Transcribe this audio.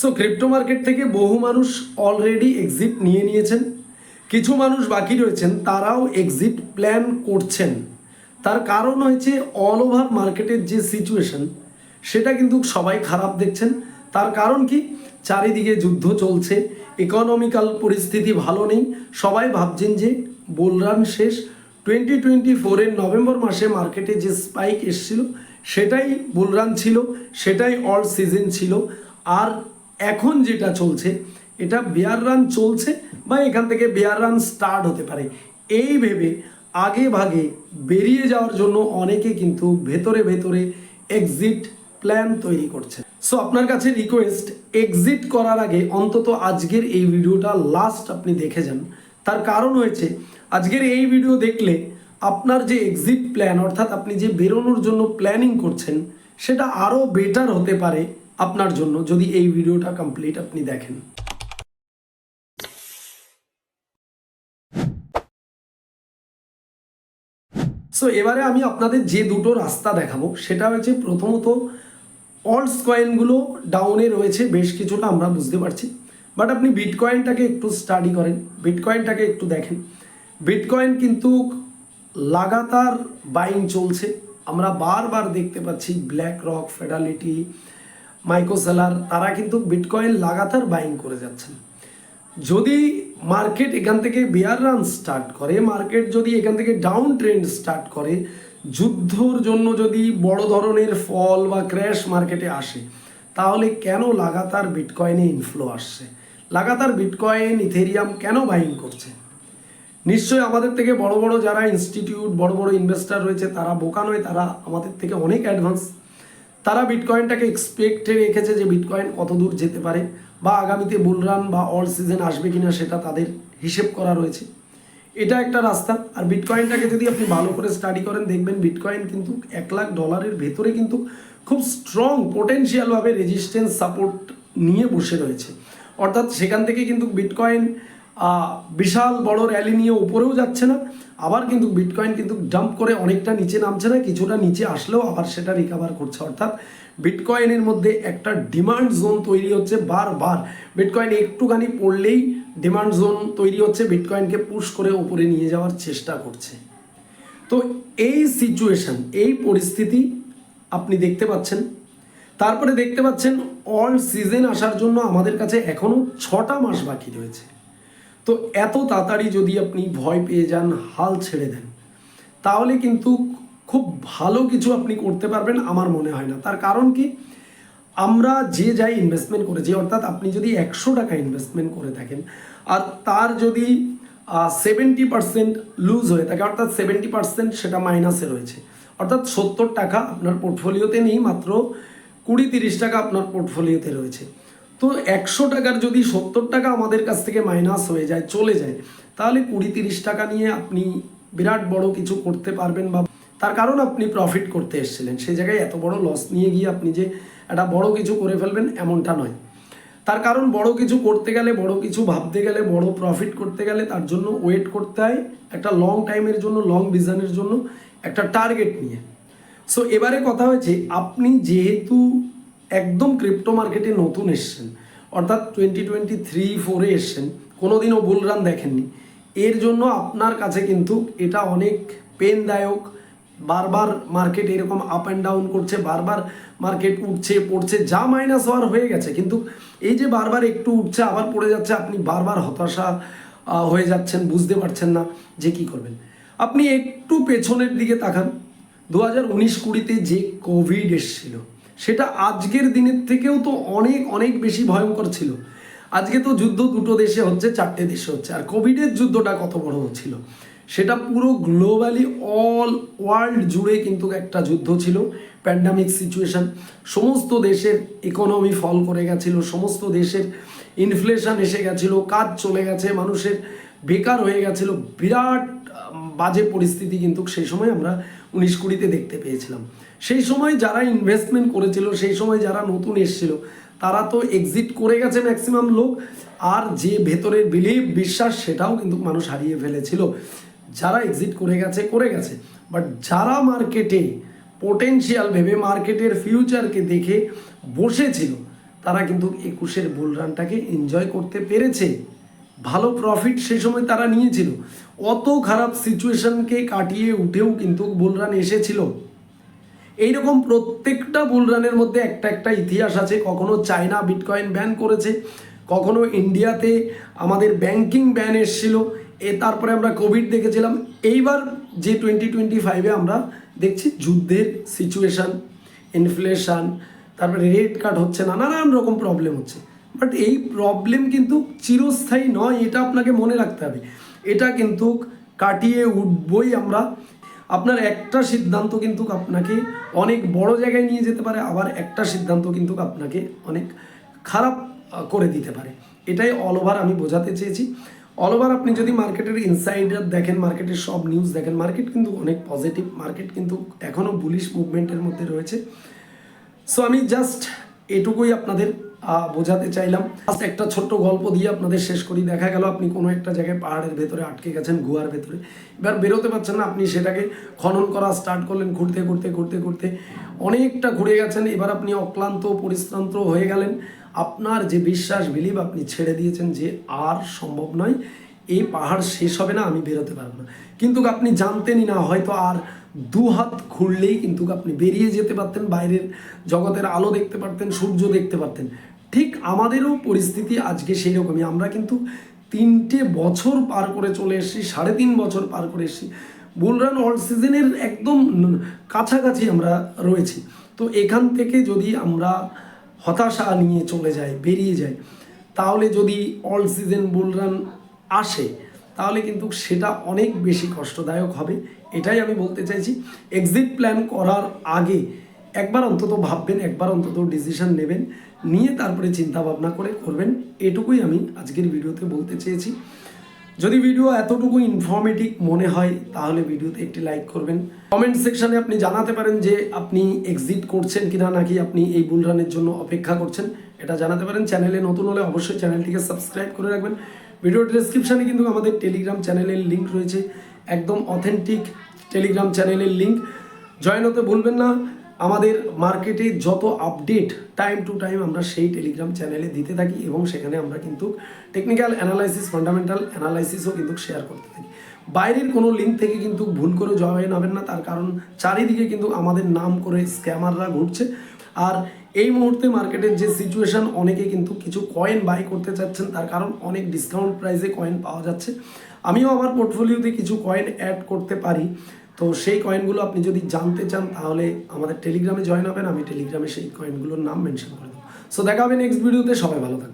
So crypto market থেকে বহু মানুষ অলরেডি এক্সিট নিয়ে নিয়েছেন। কিছু মানুষ বাকি রয়েছেন, তারাও এক্সিট প্ল্যান করছেন। তার কারণ হয়েছে অল ওভার মার্কেটের যে সিচুয়েশন সেটা কিন্তু সবাই খারাপ দেখছেন। তার কারণ কি? চারিদিকে যুদ্ধ চলছে ইকোনমিক্যাল পরিস্থিতি ভালো নেই। সবাই ভাবছেন যে বুলরান শেষ। টোয়েন্টি টোয়েন্টি ফোরের নভেম্বর মাসে মার্কেটে যে স্পাইক এসেছিল, সেটাই বুলরান ছিল, সেটাই অল সিজন ছিল। আর এখন যেটা চলছে, এটা বেয়ার রান চলছে বা এখান থেকে বেয়ার রান স্টার্ট হতে পারে। এই ভেবে আগে ভাগে বেরিয়ে যাওয়ার জন্য অনেকে কিন্তু ভেতরে ভেতরে এক্সিট প্ল্যান তৈরি করছে। সো আপনার কাছে রিকোয়েস্ট এক্সিট করার আগে অন্তত আজকের এই ভিডিওটা লাস্ট আপনি দেখে যান। তার কারণ হয়েছে, আজকের এই ভিডিও দেখলে আপনার যে এক্সিট প্ল্যান অর্থাৎ আপনি যে বেরোনোর জন্য প্ল্যানিং করছেন, সেটা আরও বেটার হতে পারে আপনার জন্য যদি এই ভিডিওটা কমপ্লিট আপনি দেখেন। সো এবারে আমি আপনাদের যে দুটো রাস্তা দেখাবো, সেটা হচ্ছে প্রথমত অল্টস কয়েনগুলো ডাউনে রয়েছে, বেশ কিছুটা আমরা বুঝতে পারছি। বাট আপনি বিটকয়েনটাকে একটু স্টাডি করেন বিটকয়েনটাকে একটু দেখেন। বিটকয়েন কিন্তু লাগাতার বাইং চলছে। আমরা বারবার দেখতে পাচ্ছি ব্ল্যাক রক ফেডালিটি মাইক্রোসেলার তারা কিন্তু বিটকয়েন লাগাতার বাইং করে যাচ্ছেন। যদি মার্কেট এখান থেকে বেয়ার রান স্টার্ট করে, মার্কেট যদি এখান থেকে ডাউন ট্রেন্ড স্টার্ট করে, যুদ্ধর জন্য যদি বড় ধরনের ফল বা ক্র্যাশ মার্কেটে আসে, তাহলে কেন লাগাতার বিটকয়েনে ইনফ্লো আসছে? লাগাতার বিটকয়েন, ইথেরিয়াম কেন বাইং করছে? নিশ্চয়ই আমাদের থেকে বড় বড় যারা ইনস্টিটিউট বড় বড় ইনভেস্টার রয়েছে, তারা বোকা নয়, তারা আমাদের থেকে অনেক অ্যাডভান্স তারা বিটকয়েনটাকে এক্সপেক্টে রেখেছে যে বিটকয়েন কত দূর যেতে পারে বা আগামীতে বুলরান বা অল সিজন আসবে কিনা সেটা তাদের হিসেব করা রয়েছে। এটা একটা রাস্তা। আর বিটকয়েনটাকে যদি আপনি ভালো করে স্টাডি করেন, দেখবেন বিটকয়েন কিন্তু এক লাখ ডলারের ভেতরে কিন্তু খুব স্ট্রং পোটেনশিয়ালভাবে রেজিস্ট্যান্স সাপোর্ট নিয়ে বসে রয়েছে। অর্থাৎ সেখান থেকে কিন্তু বিটকয়েন বিশাল বড় র্যালি নিয়ে উপরেও যাচ্ছে না, আবার কিন্তু বিটকয়েন কিন্তু ডাম্প করে অনেকটা নিচে নামছে না, কিছুটা নিচে আসলেও আবার সেটা রিকভার করছে। অর্থাৎ বিটকয়েনের মধ্যে একটা ডিমান্ড জোন তৈরি হচ্ছে বারবার। বিটকয়েন একটুখানি পড়লেই ডিমান্ড জোন তৈরি হচ্ছে বিটকয়েনকে পুশ করে উপরে নিয়ে যাওয়ার চেষ্টা করছে। তো এই সিচুয়েশন এই পরিস্থিতি আপনি দেখতে পাচ্ছেন। তারপরে দেখতে পাচ্ছেন অল সিজন আসার জন্য আমাদের কাছে এখনও ছটা মাস বাকি রয়েছে। তো এত তাড়াতাড়ি যদি আপনি ভয় পেয়ে যান, হাল ছেড়ে দেন, তাহলে কিন্তু খুব ভালো কিছু আপনি করতে পারবেন আমার মনে হয় না। তার কারণ কি? আমরা যে যাই ইনভেস্টমেন্ট করেছি অর্থাৎ আপনি যদি একশো টাকা ইনভেস্টমেন্ট করে থাকেন, আর তার যদি সেভেন্টি পার্সেন্ট লুজ হয়ে থাকে, অর্থাৎ সেভেন্টি পার্সেন্ট সেটা মাইনাসে রয়েছে। অর্থাৎ সত্তর টাকা আপনার পোর্টফোলিওতে নেই, মাত্র কুড়ি তিরিশ টাকা আপনার পোর্টফোলিওতে রয়েছে। তো একশো টাকার যদি সত্তর টাকা আমাদের কাছ থেকে মাইনাস হয়ে যায়, চলে যায়, তাহলে কুড়ি তিরিশ টাকা নিয়ে আপনি বিরাট বড় কিছু করতে পারবেন বা তার কারণ আপনি প্রফিট করতে এসেছিলেন। সেই জায়গায় এত বড় লস নিয়ে গিয়ে আপনি যে একটা বড় কিছু করে ফেলবেন, এমনটা নয়। তার কারণ বড় কিছু করতে গেলে, বড় কিছু ভাবতে গেলে, বড় প্রফিট করতে গেলে তার জন্য ওয়েট করতে হয়, একটা লং টাইমের জন্য লং ভিশনের জন্য একটা টার্গেট নিয়ে। সো এবারে কথা হয়েছে আপনি যেহেতু একদম ক্রিপ্টো মার্কেটে নতুন এসছেন। অর্থাৎ টোয়েন্টি টোয়েন্টি থ্রি ফোরে এসছেন। কোনোদিনও বুলরান দেখেননি। এর জন্য আপনার কাছে কিন্তু এটা অনেক পেনদায়ক বারবার মার্কেট এরকম আপ অ্যান্ড ডাউন করছে, বারবার মার্কেট উঠছে, পড়ছে, যা মাইনাস হওয়ার হয়ে গেছে। কিন্তু এই যে বারবার একটু উঠছে, আবার পড়ে যাচ্ছে, আপনি বারবার হতাশা হয়ে যাচ্ছেন, বুঝতে পারছেন না যে কি করবেন। আপনি একটু পেছনের দিকে তাকান। দু হাজার উনিশ কুড়িতে যে কোভিড এসেছিল সেটা আজকের দিনের থেকেও তো অনেক অনেক বেশি ভয়ঙ্কর ছিল। আজকে তো যুদ্ধ দুটো দেশে হচ্ছে, চারটে দেশে হচ্ছে। আর কোভিডের যুদ্ধটা কত বড় ছিল। সেটা পুরো গ্লোবালি অল ওয়ার্ল্ড জুড়ে কিন্তু একটা যুদ্ধ ছিল। প্যান্ডামিক সিচুয়েশন সমস্ত দেশের ইকোনমি ফল করে গেছিল, সমস্ত দেশের ইনফ্লেশন এসে গেছিল, কাজ চলে গেছে, মানুষের বেকার হয়ে গেছিল। বিরাট বাজে পরিস্থিতি কিন্তু সেই সময় আমরা উনিশ কুড়িতে দেখতে পেয়েছিলাম। সেই সময় যারা ইনভেস্টমেন্ট করেছিল, সেই সময় যারা নতুন এসেছিল, তারা তো এক্সিট করে গেছে ম্যাক্সিমাম লোক। আর যে ভেতরের বিলিভ বিশ্বাস, সেটাও কিন্তু মানুষ হারিয়ে ফেলেছিল। যারা এক্সিট করে গেছে করে গেছে। বাট যারা মার্কেটে পোটেনশিয়াল ভেবে মার্কেটের ফিউচারকে দেখে বসেছিল, তারা কিন্তু একুশের বুল রানটাকে এনজয় করতে পেরেছে। ভালো প্রফিট সেই সময় তারা নিয়েছিল। অত খারাপ সিচুয়েশনকে কাটিয়ে উঠেও কিন্তু বুল রান এসেছিল। এইরকম প্রত্যেকটা বুলরানের মধ্যে একটা একটা ইতিহাস আছে। কখনো চায়না বিটকয়েন ব্যান করেছে, কখনো ইন্ডিয়াতে আমাদের ব্যাংকিং ব্যান এসেছিল, এ তারপরে আমরা কোভিড দেখেছিলাম। এইবার যে টোয়েন্টি টোয়েন্টি ফাইভে আমরা দেখছি যুদ্ধের সিচুয়েশান ইনফ্লেশন তারপরে রেট কাট হচ্ছে না নানান রকম প্রবলেম হচ্ছে। বাট এই প্রবলেম কিন্তু চিরস্থায়ী নয়, এটা আপনাকে মনে রাখতে হবে। এটা কিন্তু কাটিয়ে উঠবই আমরা আপনার একটা সিদ্ধান্ত কিন্তু আপনাকে অনেক বড় জায়গায় নিয়ে যেতে পারে, আবার একটা সিদ্ধান্ত কিন্তু আপনাকে অনেক খারাপ করে দিতে পারে। এটাই অল ওভার আমি বোঝাতে চেয়েছি। অল ওভার আপনি যদি মার্কেটের ইনসাইডার দেখেন মার্কেটের সব নিউজ দেখেন মার্কেট কিন্তু অনেক পজিটিভ মার্কেট কিন্তু এখনও বুলিশ মুভমেন্টের মধ্যে রয়েছে। সো আমি জাস্ট এটুকুই আপনাদের বোঝাতে চাইলাম। জাস্ট একটা ছোট্ট গল্প দিয়ে আপনাদের শেষ করি। দেখা গেল আপনি কোনো একটা জায়গায় পাহাড়ের ভেতরে আটকে গেছেন, গুহার ভেতরে। এবার বেরোতে পারছেন না, আপনি সেটাকে খনন করা স্টার্ট করলেন ঘুরতে ঘুরতে ঘুরতে ঘুরতে। অনেকটা ঘুরে গেছেন, এবার আপনি অক্লান্ত, পরিশ্রান্ত হয়ে গেলেন। আপনার যে বিশ্বাস বিলিভ আপনি ছেড়ে দিয়েছেন যে আর সম্ভব নয়, এই পাহাড় শেষ হবে না, আমি বেরোতে পারব না। কিন্তু আপনি জানতেনই না, হয়তো আর দু হাত খুললেই কিন্তু আপনি বেরিয়ে যেতে পারতেন, বাইরের জগতের আলো দেখতে পারতেন, সূর্য দেখতে পারতেন। ঠিক আমাদেরও পরিস্থিতি আজকে সেই রকমই আমরা কিন্তু তিনটে বছর পার করে চলে এসেছি, সাড়ে তিন বছর পার করে এসেছি। বুলরান অল সিজনের একদম কাছাকাছি আমরা রয়েছি। তো এখান থেকে যদি আমরা হতাশা নিয়ে চলে যাই, বেরিয়ে যাই, তাহলে যদি অল সিজন বুলরান আসে, তাহলে কিন্তু সেটা অনেক বেশি কষ্টদায়ক হবে। এটাই আমি বলতে চাইছি। এক্সিট প্ল্যান করার আগে একবার অন্তত ভাববেন, একবার অন্তত ডিসিশন নেবেন, নিয়ে তারপরে চিন্তা ভাবনা করে করবেন। এটুকুই আমি আজকের ভিডিওতে বলতে চেয়েছি। যদি ভিডিও এতটুকু ইনফর্মেটিভ মনে হয়, তাহলে ভিডিওতে একটি লাইক করবেন। কমেন্ট সেকশানে আপনি জানাতে পারেন যে আপনি এক্সিট করছেন কিনা, নাকি আপনি এই বুল রানের জন্য অপেক্ষা করছেন। এটা জানাতে পারেন। চ্যানেলে নতুন হলে অবশ্যই চ্যানেলটিকে সাবস্ক্রাইব করে রাখবেন। ভিডিওর ডেসক্রিপশনে কিন্তু আমাদের টেলিগ্রাম চ্যানেলের লিঙ্ক রয়েছে। একদম অথেন্টিক টেলিগ্রাম চ্যানেলের লিঙ্ক জয়েন হতে ভুলবেন না। আমাদের মার্কেটে যত আপডেট টাইম টু টাইম আমরা সেই টেলিগ্রাম চ্যানেলে দিতে থাকি এবং সেখানে আমরা কিন্তু টেকনিক্যাল অ্যানালাইসিস ফান্ডামেন্টাল অ্যানালাইসিসও কিন্তু শেয়ার করতে থাকি। বাইরের কোনো লিঙ্ক থেকে কিন্তু ভুল করে জয়েন হবেন না, তার কারণ চারিদিকে কিন্তু আমাদের নাম করে স্ক্যামাররা ঘুরছে। আর এই মুহূর্তে মার্কেটের যে সিচুয়েশন অনেকে কিন্তু কিছু কয়েন বাই করতে চাচ্ছেন, তার কারণ অনেক ডিসকাউন্ট প্রাইসে কয়েন পাওয়া যাচ্ছে। আমিও আমার পোর্টফোলিওতে কিছু কয়েন অ্যাড করতে পারি। তো সেই কয়েনগুলো আপনি যদি জানতে চান, তাহলে আমাদের টেলিগ্রামে জয়েন হবেন, আমি টেলিগ্রামে সেই কয়েনগুলোর নাম মেনশন করে দেবো। সো দেখা হবে নেক্সট ভিডিওতে সবাই ভালো থাকবেন।